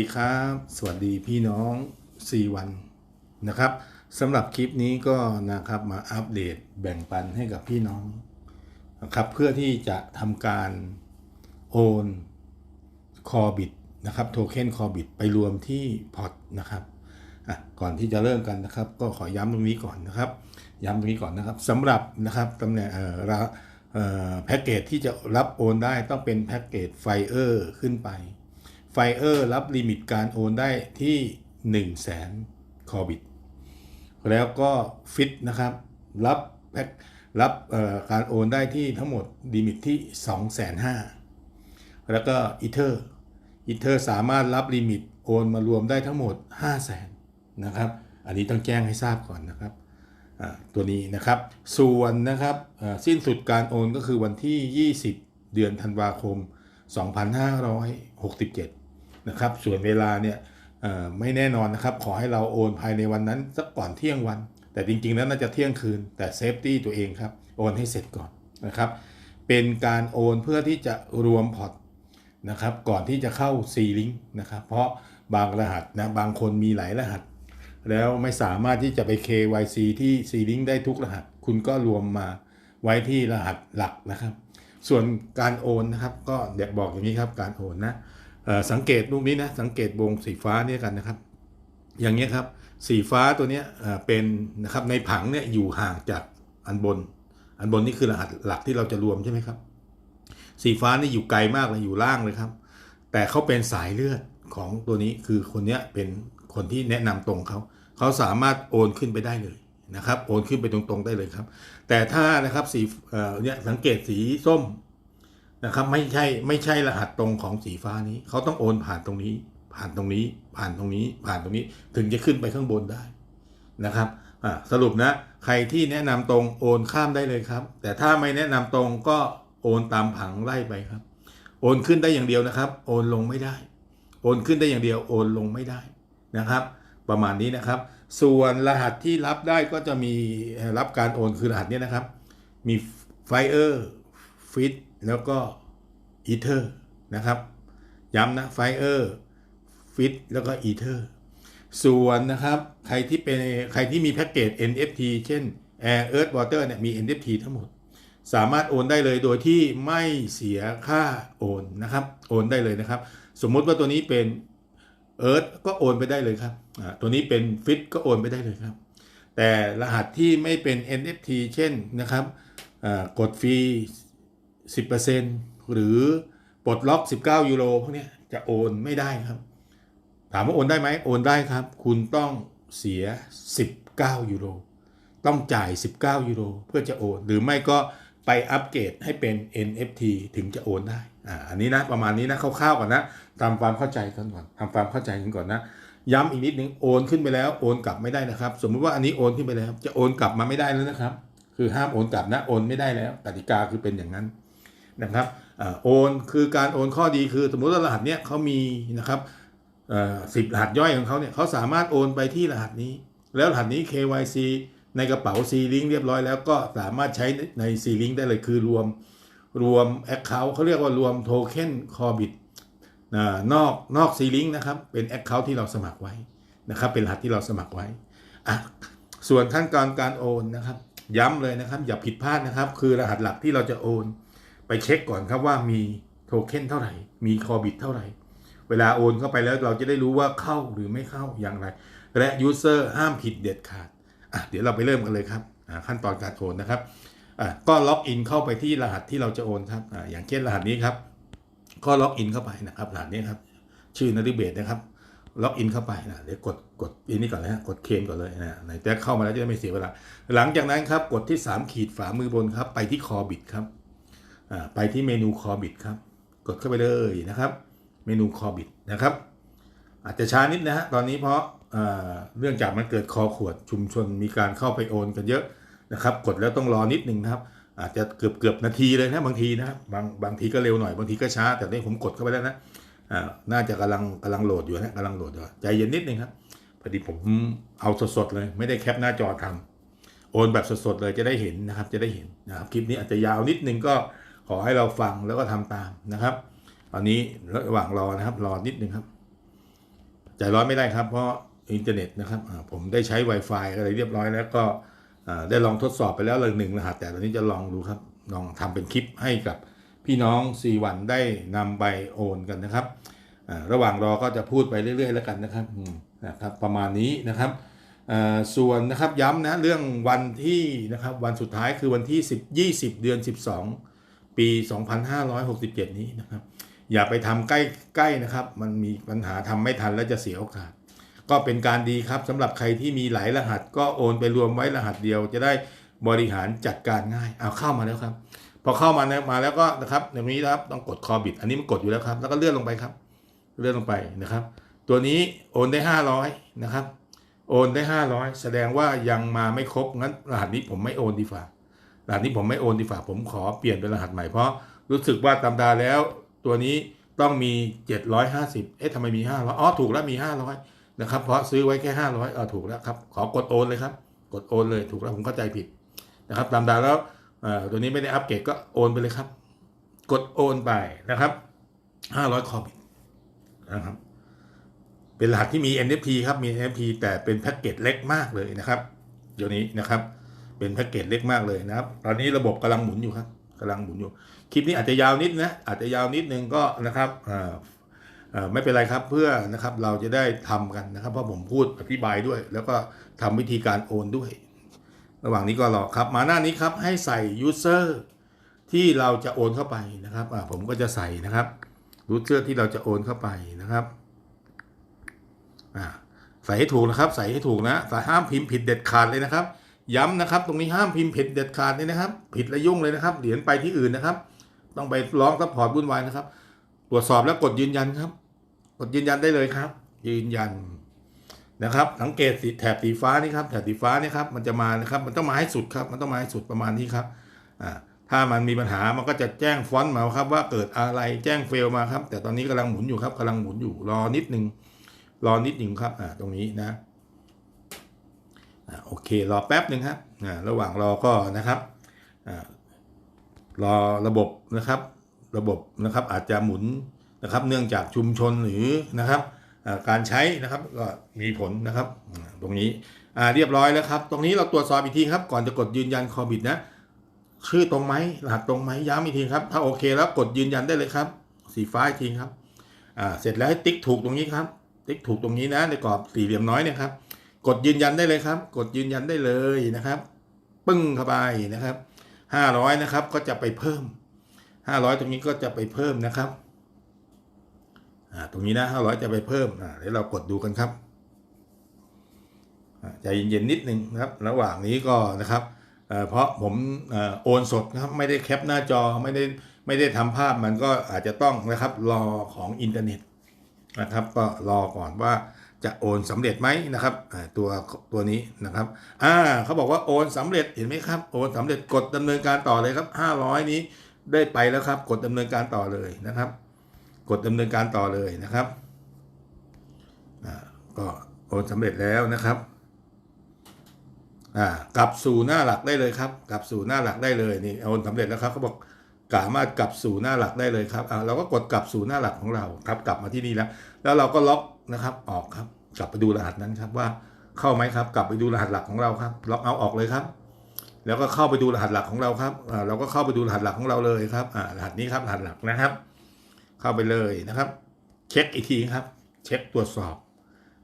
สวัสดีครับ สวัสดีพี่น้อง 4 วันนะครับสำหรับคลิปนี้ก็นะครับมาอัปเดตแบ่งปันให้กับพี่น้องนะครับเพื่อที่จะทำการโอนคอบิดนะครับโทเค็นคอบิดไปรวมที่พอร์ตนะครับก่อนที่จะเริ่มกันนะครับ ก็ขอย้ำตรงนี้ก่อนนะครับ ย้ำตรงนี้ก่อนนะครับสำหรับนะครับตำแหน่งแพ็กเกจที่จะรับโอนได้ต้องเป็นแพ็กเกจไฟเออร์ขึ้นไป ไฟเออร์รับลิมิตการโอนได้ที่ 1 0 0 0 0แสนคอบิต แล้วก็ฟิตนะครับ รับแพ็กรับการโอนได้ที่ทั้งหมดลิมิตที่ 2 5 0 0 0แล้วก็อีเทอร์อีเทอร์สามารถรับลิมิตโอนมารวมได้ทั้งหมด 5 0 0 0 0 0นะครับ อันนี้ต้องแจ้งให้ทราบก่อนนะครับอ่าตัวนี้นะครับ ส่วนนะครับสิ้นสุดการโอนก็คือวันที่ 20 เดือนธันวาคม 2567 นะครับ ส่วนเวลาเนี่ยไม่แน่นอนนะครับ ขอให้เราโอนภายในวันนั้นสักก่อนเที่ยงวัน แต่จริงๆแล้วน่าจะเที่ยงคืน แต่เซฟตี้ตัวเองครับ โอนให้เสร็จก่อนนะครับ เป็นการโอนเพื่อที่จะรวมพอร์ตนะครับ ก่อนที่จะเข้า C-Link นะครับ เพราะบางรหัสนะ บางคนมีหลายรหัส แล้วไม่สามารถที่จะไป KYC ที่ C-Link ได้ทุกรหัส คุณก็รวมมาไว้ที่รหัสหลักนะครับ ส่วนการโอนนะครับ ก็เดี๋ยวบอกอย่างนี้ครับ การโอนนะ สังเกตรูปนี้นะสังเกตวงสีฟ้าเนี่ยกันนะครับ อย่างเงี้ยครับสีฟ้าตัวเนี้ยเป็นนะครับในผังเนี่ยอยู่ห่างจากอันบน อันบนนี่คือรหัสหลักที่เราจะรวมใช่ไหมครับ สีฟ้านี่อยู่ไกลมากเลยอยู่ล่างเลยครับ แต่เขาเป็นสายเลือดของตัวนี้คือคนเนี้ยเป็นคนที่แนะนำตรงเขาเขาสามารถโอนขึ้นไปได้เลยนะครับ โอนขึ้นไปตรงๆได้เลยครับ แต่ถ้านะครับสีเนี่ยสังเกตสีส้ม นะครับ ไม่ใช่ไม่ใช่รหัสตรงของสีฟ้านี้ เขาต้องโอนผ่านตรงนี้ ผ่านตรงนี้ ผ่านตรงนี้ ผ่านตรงนี้ ถึงจะขึ้นไปข้างบนได้นะครับสรุปนะ ใครที่แนะนำตรงโอนข้ามได้เลยครับ แต่ถ้าไม่แนะนำตรงก็โอนตามผังไล่ไปครับ โอนขึ้นได้อย่างเดียวนะครับ โอนลงไม่ได้ โอนขึ้นได้อย่างเดียว โอนลงไม่ได้นะครับ ประมาณนี้นะครับ ส่วนรหัสที่รับได้ก็จะมีรับการโอนคือรหัสเนี้ยนะครับ มี Fire Fit แล้วก็ Ether นะครับ ย้ำนะ Fire Fit แล้วก็ Ether ส่วนนะครับ ใครที่เป็นใครที่มีแพ็กเกจ NFT เช่น Air Earth Water เนี่ยมี NFT ทั้งหมด สามารถโอนได้เลยโดยที่ไม่เสียค่าโอนนะครับ โอนได้เลยนะครับ สมมุติว่าตัวนี้เป็น Earth ก็โอนไปได้เลยครับตัวนี้เป็น Fit ก็โอนไปได้เลยครับ แต่รหัสที่ไม่เป็น NFT เช่นนะครับกดฟรี 10%หรือปลดล็อก 19 ยูโรพวกนี้จะโอนไม่ได้ครับ ถามว่าโอนได้ไหมโอนได้ครับ คุณต้องเสีย 19 ยูโร ต้องจ่าย 19 ยูโรเพื่อจะโอน หรือไม่ก็ไปอัปเกรดให้เป็น NFT ถึงจะโอนได้ อ่า อันนี้นะประมาณนี้นะคร่าวๆก่อนนะตามความเข้าใจกันก่อนทำความเข้าใจกันก่อนนะ ย้ำอีกนิดนึงโอนขึ้นไปแล้วโอนกลับไม่ได้นะครับ สมมุติว่าอันนี้โอนขึ้นไปแล้ว จะโอนกลับมาไม่ได้แล้วนะครับ คือห้ามโอนกลับนะโอนไม่ได้แล้วกติกาคือเป็นอย่างนั้น นะครับอโอนคือการโอนข้อดีคือสมมุติว่ารหัสเนี้ยเขามีนะครับสิบรหัสย่อยของเขาเนี่ยเขาสามารถโอนไปที่รหัสนี้ แล้วรหัสนี้ KYC ในกระเป๋า C Link เรียบร้อยแล้วก็สามารถใช้ใน C Link ได้เลยคือรวมรวม Account เขาเรียกว่ารวมโทเค็นคอบิตนอกนอก C Link นะครับเป็น Account ที่เราสมัครไว้นะครับเป็นรหัสที่เราสมัครไว้อะส่วนขั้นตอนการโอนนะครับ ย้ำเลยนะครับ อย่าผิดพลาดนะครับ คือรหัสหลักที่เราจะโอน ไปเช็คก่อนครับว่ามีโทเค็นเท่าไหร่ มีคอบิตเท่าไหร่ เวลาโอนเข้าไปแล้วเราจะได้รู้ว่าเข้าหรือไม่เข้าอย่างไร และยูเซอร์ห้ามผิดเด็ดขาดอะเดี๋ยวเราไปเริ่มกันเลยครับขั้นตอนการโอนนะครับอะก็ล็อกอินเข้าไปที่รหัสที่เราจะโอนครับอ่าอย่างเช่นรหัสนี้ครับ ก็ล็อกอินเข้าไปนะครับรหัสนี้ครับ ชื่อนริเบศนะครับล็อกอินเข้าไปนะเดี๋ยวกดกดอันนี้ก่อนนะฮะกดเคมก่อนเลยนะไหนจะเข้ามาแล้วจะไม่เสียเวลา หลังจากนั้นครับกดที่ 3 ขีดฝามือบนครับ ไปที่คอบิดครับ ไปที่เมนูคอบิดครับ กดเข้าไปเลยนะครับ เมนูคอบิดนะครับ อาจจะช้านิดนะฮะตอนนี้เพราะเรื่องจากมันเกิดคอขวดชุมชนมีการเข้าไปโอนกันเยอะนะครับ กดแล้วต้องรอนิดนึงนะครับ อาจจะเกือบเกือบนาทีเลยนะบางทีนะครับบางบางทีก็เร็วหน่อยบางทีก็ช้า แต่นี่ผมกดเข้าไปแล้วนะอ่าน่าจะกำลังกำลังโหลดอยู่นะกำลังโหลดอยู่ใจเย็นนิดนึงครับพอดีผมเอาสดๆเลย ไม่ได้แคปหน้าจอทำโอนแบบสดๆเลยจะได้เห็นนะครับ จะได้เห็นนะครับคลิปนี้อาจจะยาวนิดนึงก็ ขอให้เราฟังแล้วก็ทำตามนะครับตอนนี้ระหว่างรอนะครับ รอนิดนึงครับใจร้อนไม่ได้ครับ เพราะอินเทอร์เน็ตนะครับผมได้ใช้ Wi-Fi อะไรเรียบร้อยแล้วก็ได้ลองทดสอบไปแล้วเลยหนึ่งรหัสแต่ตอนนี้จะลองดูครับ ลองทำเป็นคลิปให้กับพี่น้องซีวันได้นำไปโอนกันนะครับระหว่างรอก็จะพูดไปเรื่อย ๆ แล้วกันนะครับนะครับประมาณนี้นะครับส่วนนะครับย้ำนะเรื่องวันที่นะครับวันสุดท้ายคือวันที่10 20 เดือน 12 ปี 2567 นี้นะครับ อย่าไปทำใกล้ใกล้นะครับ มันมีปัญหาทำไม่ทันแล้วจะเสียโอกาส ก็เป็นการดีครับสำหรับใครที่มีหลายรหัส ก็โอนไปรวมไว้รหัสเดียวจะได้บริหารจัดการง่ายเอาเข้ามาแล้วครับ พอเข้ามามาแล้วก็นะครับอย่างนี้นะครับต้องกดคอบิด อันนี้มันกดอยู่แล้วครับ แล้วก็เลื่อนลงไปครับ เลื่อนลงไปนะครับ ตัวนี้โอนได้ 500 นะครับ โอนได้ 500 แสดงว่ายังมาไม่ครบงั้นรหัสนี้ผมไม่โอนดีฝ่า รหัสนี้ผมไม่โอนดีฝ่าผมขอเปลี่ยนเป็นรหัสใหม่เพราะรู้สึกว่าตำดาแล้ว ตัวนี้ต้องมี 750 เอ๊ะทำไมมี 500 อ๋อ ถูกแล้วมี 500 นะครับ เพราะซื้อไว้แค่ 500เออถูกแล้วครับ ขอกดโอนเลยครับ กดโอนเลยถูกแล้วผมเข้าใจผิดนะครับ ตามดาแล้วอ่อตัวนี้ไม่ได้อัปเกรดก็โอนไปเลยครับ กดโอนไปนะครับ 500คอบิตนะครับ เป็นรหัสที่มี NFT ครับ มี NFT แต่เป็นแพ็กเกจเล็กมากเลยนะครับเดี๋ยวนี้นะครับ เป็นแพ็กเกจเล็กมากเลยนะครับ ตอนนี้ระบบกำลังหมุนอยู่ครับกำลังหมุนอยู่ คลิปนี้อาจจะยาวนิดนะ อาจจะยาวนิดนึงก็นะครับอ่าไม่เป็นไรครับเพื่อนะครับเราจะได้ทำกันนะครับเพราะผมพูดอธิบายด้วย แล้วก็ทำวิธีการโอนด้วย ระหว่างนี้ก็รอครับ มาหน้านี้ครับให้ใส่ user ที่เราจะโอนเข้าไปนะครับอ่าผมก็จะใส่นะครับ user ที่เราจะโอนเข้าไปนะครับอ่าใส่ให้ถูกนะครับ ใส่ให้ถูกนะใส่ห้ามพิมพ์ผิดเด็ดขาดเลยนะครับ ย้ำนะครับ ตรงนี้ห้ามพิมพ์ผิดเด็ดขาดเลยนะครับ ผิดและยุ่งเลยนะครับเหรียญไปที่อื่นนะครับ ต้องไปร้องซัพพอร์ตวุ่นวายนะครับ ตรวจสอบแล้วกดยืนยันครับ กดยืนยันได้เลยครับ ยืนยันนะครับ สังเกตสีแถบสีฟ้านี่ครับ แถบสีฟ้านี่ครับ มันจะมานะครับ มันต้องมาให้สุดครับ มันต้องมาให้สุดประมาณนี้ครับอ่าถ้ามันมีปัญหา มันก็จะแจ้งฟอนต์มาครับ ว่าเกิดอะไรแจ้งเฟลมาครับ แต่ตอนนี้กำลังหมุนอยู่ครับกำลังหมุนอยู่รอนิดนึงรอนิดหนึ่งครับอ่าตรงนี้นะ โอเครอแป๊บหนึ่งครับระหว่างรอก็นะครับรอระบบนะครับระบบนะครับอาจจะหมุนนะครับเนื่องจากชุมชนหรือนะครับการใช้นะครับก็มีผลนะครับตรงนี้เรียบร้อยแล้วครับ ตรงนี้เราตรวจสอบอีกทีครับก่อนจะกดยืนยันคอบิดนะชื่อตรงไหมรหัสตรงไหมย้ำอีกทีครับ ถ้าโอเคแล้วกดยืนยันได้เลยครับ สีฟ้าอีกทีครับเสร็จแล้วให้ติ๊กถูกตรงนี้ครับ ติ๊กถูกตรงนี้นะในกรอบสี่เหลี่ยมน้อยเนี่ยครับ กดยืนยันได้เลยครับ กดยืนยันได้เลยนะครับ ปึ้งเข้าไปนะครับห้าร้อยนะครับก็จะไปเพิ่มห้าร้อยตรงนี้ก็จะไปเพิ่มนะครับอ่าตรงนี้นะห้าร้อยจะไปเพิ่มอ่าเดี๋ยวเรากดดูกันครับใจเย็นๆนิดนึงนะครับ ระหว่างนี้ก็นะครับเพราะผมโอนสดนะครับไม่ได้แคปหน้าจอไม่ได้ไม่ได้ทำภาพมันก็อาจจะต้องนะครับรอของอินเทอร์เน็ตนะครับ ก็รอก่อนว่า จะโอนสำเร็จไหมนะครับตัวตัวนี้นะครับอ่าเขาบอกว่าโอนสำเร็จเห็นไหมครับโอนสำเร็จกดดำเนินการต่อเลยครับ 500 นี้ได้ไปแล้วครับ กดดำเนินการต่อเลยนะครับ กดดำเนินการต่อเลยนะครับอ่าก็โอนสำเร็จแล้วนะครับอ่ากลับสู่หน้าหลักได้เลยครับ กลับสู่หน้าหลักได้เลยนี่โอนสำเร็จแล้วครับเขาบอกสามารถกลับสู่หน้าหลักได้เลยครับอ่าเราก็กดกลับสู่หน้าหลักของเราครับ กลับมาที่นี่แล้ว แล้วเราก็ล็อกนะครับออกครับ กลับไปดูรหัสนั้นครับว่าเข้าไหมครับ กลับไปดูรหัสหลักของเราครับล็อกเอาออกเลยครับ แล้วก็เข้าไปดูรหัสหลักของเราครับอ่าเราก็เข้าไปดูรหัสหลักของเราเลยครับอ่ารหัสนี้ครับรหัสหลักนะครับ เข้าไปเลยนะครับ เช็คอีกทีครับ เช็คตรวจสอบ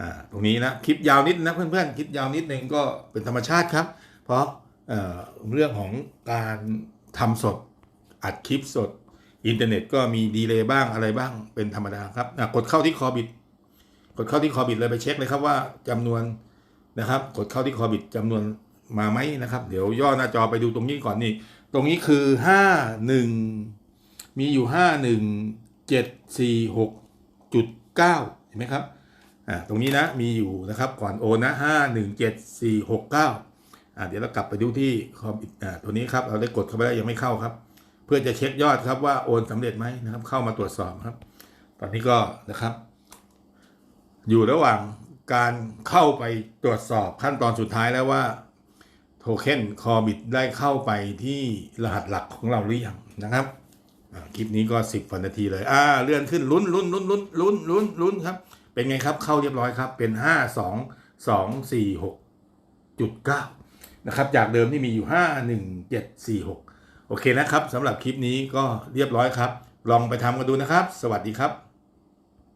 อ่าตรงนี้นะคลิปยาวนิดนะเพื่อนๆคลิปยาวนิดนึงก็เป็นธรรมชาติครับ เพราะเอ่อเรื่องของการทำสดอัดคลิปสด อินเทอร์เน็ตก็มีดีเลย์บ้างอะไรบ้างเป็นธรรมดาครับกดเข้าที่คอบิด กดเข้าที่คอบิดเลยไปเช็คเลยครับว่าจำนวนนะครับ กดเข้าที่คอบิดจำนวนมาไหมนะครับ เดี๋ยวย่อหน้าจอไปดูตรงนี้ก่อนนี่ ตรงนี้คือห้าหนึ่งมีอยู่ห้าหนึ่งเจ็ดสี่หกจุดเก้าเห็นไหมครับอ่าตรงนี้นะมีอยู่นะครับก่อนโอนนะห้าหนึ่งเจ็ดสี่หกเก้าอ่าเดี๋ยวเรากลับไปดูที่คอบิดอ่าตัวนี้ครับเราได้กดเข้าไปแล้วยังไม่เข้าครับ เพื่อจะเช็คยอดครับว่าโอนสำเร็จไหมนะครับ เข้ามาตรวจสอบครับ ตอนนี้ก็นะครับ อยู่ระหว่างการเข้าไปตรวจสอบขั้นตอนสุดท้ายแล้วว่าโทเค็นคอบิดได้เข้าไปที่รหัสหลักของเราหรือยังนะครับคลิปนี้ก็สิบนาทีเลยอ่าเลื่อนขึ้นลุ้นลุ้นลุ้นลุ้นลุ้นลุ้นลุ้นครับ เป็นไงครับเข้าเรียบร้อยครับเป็น 5 2 2 4 6จุด9นะครับจากเดิมที่มีอยู่ 5 1 7 4 6 โอเคนะครับสำหรับคลิปนี้ก็เรียบร้อยครับ ลองไปทำกันดูนะครับ สวัสดีครับ